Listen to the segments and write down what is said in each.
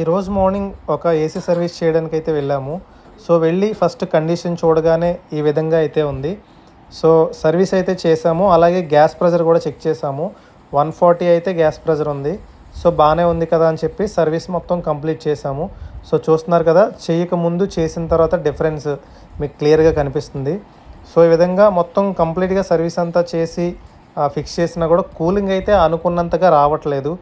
ఈరోజు మార్నింగ్ ఒక AC service చేయడానికి అయితే వెళ్ళాము. సో వెళ్ళి ఫస్ట్ కండిషన్ చూడగానే ఈ విధంగా అయితే ఉంది. సో సర్వీస్ అయితే చేసాము. అలాగే గ్యాస్ ప్రెజర్ కూడా చెక్ చేసాము. వన్ ఫార్టీ అయితే గ్యాస్ ప్రెజర్ ఉంది. సో బాగానే ఉంది కదా అని చెప్పి సర్వీస్ మొత్తం కంప్లీట్ చేసాము. సో చూస్తున్నారు కదా చేయక ముందు చేసిన తర్వాత డిఫరెన్స్ మీకు క్లియర్గా కనిపిస్తుంది. సో ఈ విధంగా మొత్తం కంప్లీట్గా సర్వీస్ అంతా చేసి ఫిక్స్ చేసినా కూడా కూలింగ్ అయితే అనుకున్నంతగా రావట్లేదు.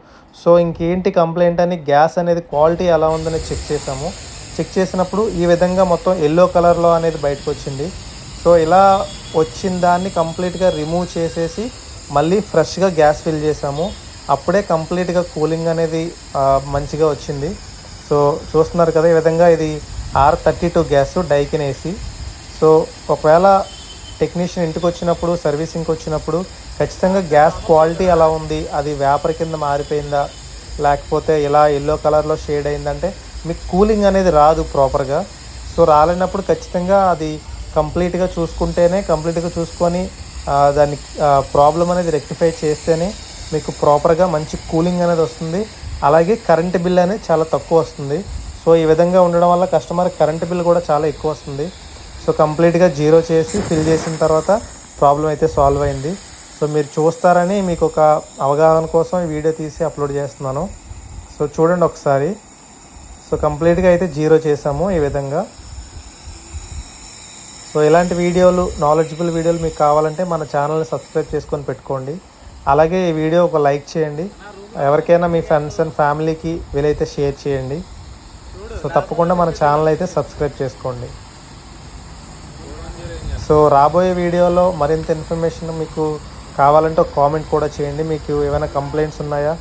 సో ఇంకేంటి కంప్లైంట్ అని గ్యాస్ అనేది క్వాలిటీ ఎలా ఉందని చెక్ చేసాము చెక్ చేసినప్పుడు ఈ విధంగా మొత్తం ఎల్లో కలర్లో అనేది బయటకు వచ్చింది. సో ఇలా వచ్చిన దాన్ని కంప్లీట్గా రిమూవ్ చేసేసి మళ్ళీ ఫ్రెష్గా గ్యాస్ ఫిల్ చేసాము అప్పుడే కంప్లీట్గా కూలింగ్ అనేది మంచిగా వచ్చింది. సో చూస్తున్నారు కదా ఈ విధంగా ఇది R thirty two gas Daikin AC so ఒకవేళ టెక్నీషియన్ ఇంటికి వచ్చినప్పుడు సర్వీసింగ్కి వచ్చినప్పుడు ఖచ్చితంగా గ్యాస్ క్వాలిటీ ఎలా ఉంది అది వేపర్ కింద మారిపోయిందా లేకపోతే ఇలా ఎల్లో కలర్లో షేడ్ అయిందంటే మీకు కూలింగ్ అనేది రాదు ప్రాపర్గా సో రాలేనప్పుడు ఖచ్చితంగా అది కంప్లీట్గా చూసుకుంటేనే కంప్లీట్గా చూసుకొని దాని దాన్ని ప్రాబ్లం అనేది రెక్టిఫై చేస్తేనే మీకు ప్రాపర్గా మంచి కూలింగ్ అనేది వస్తుంది. అలాగే కరెంట్ బిల్ అనేది చాలా తక్కువ వస్తుంది. సో ఈ విధంగా ఉండడం వల్ల కస్టమర్ కరెంట్ బిల్ కూడా చాలా ఎక్కువ వస్తుంది. సో కంప్లీట్గా జీరో చేసి ఫిల్ చేసిన తర్వాత ప్రాబ్లం అయితే సాల్వ్ అయింది. సో మీరు చూస్తారని మీకు ఒక అవగాహన కోసం ఈ వీడియో తీసి అప్లోడ్ చేస్తున్నాను. సో చూడండి ఒకసారి. సో కంప్లీట్గా అయితే జీరో చేసాము ఈ విధంగా. సో ఇలాంటి వీడియోలు నాలెడ్జబుల్ వీడియోలు మీకు కావాలంటే మన ఛానల్ని సబ్స్క్రైబ్ చేసుకొని పెట్టుకోండి. అలాగే ఈ వీడియో ఒక లైక్ చేయండి. ఎవరికైనా మీ ఫ్రెండ్స్ అండ్ ఫ్యామిలీకి వీలైతే షేర్ చేయండి. సో తప్పకుండా మన ఛానల్ అయితే సబ్స్క్రైబ్ చేసుకోండి. సో రాబోయే వీడియోలో మరింత ఇన్ఫర్మేషన్ మీకు కావాలంటే ఒక కామెంట్ కూడా చేయండి. మీకు ఏమైనా కంప్లైంట్స్ ఉన్నాయా?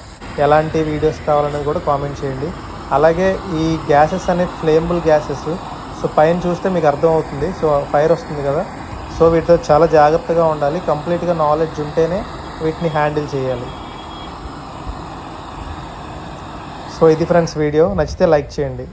ఎలాంటి వీడియోస్ కావాలనేది కూడా కామెంట్ చేయండి. అలాగే ఈ గ్యాసెస్ అనేవి ఫ్లేమబుల్ గ్యాసెస్. సో పైన చూస్తే మీకు అర్థమవుతుంది సో ఫైర్ వస్తుంది కదా. సో వీటితో చాలా జాగ్రత్తగా ఉండాలి. కంప్లీట్గా నాలెడ్జ్ ఉంటేనే వీటిని హ్యాండిల్ చేయాలి. సో ఇది ఫ్రెండ్స్ వీడియో. నచ్చితే లైక్ చేయండి.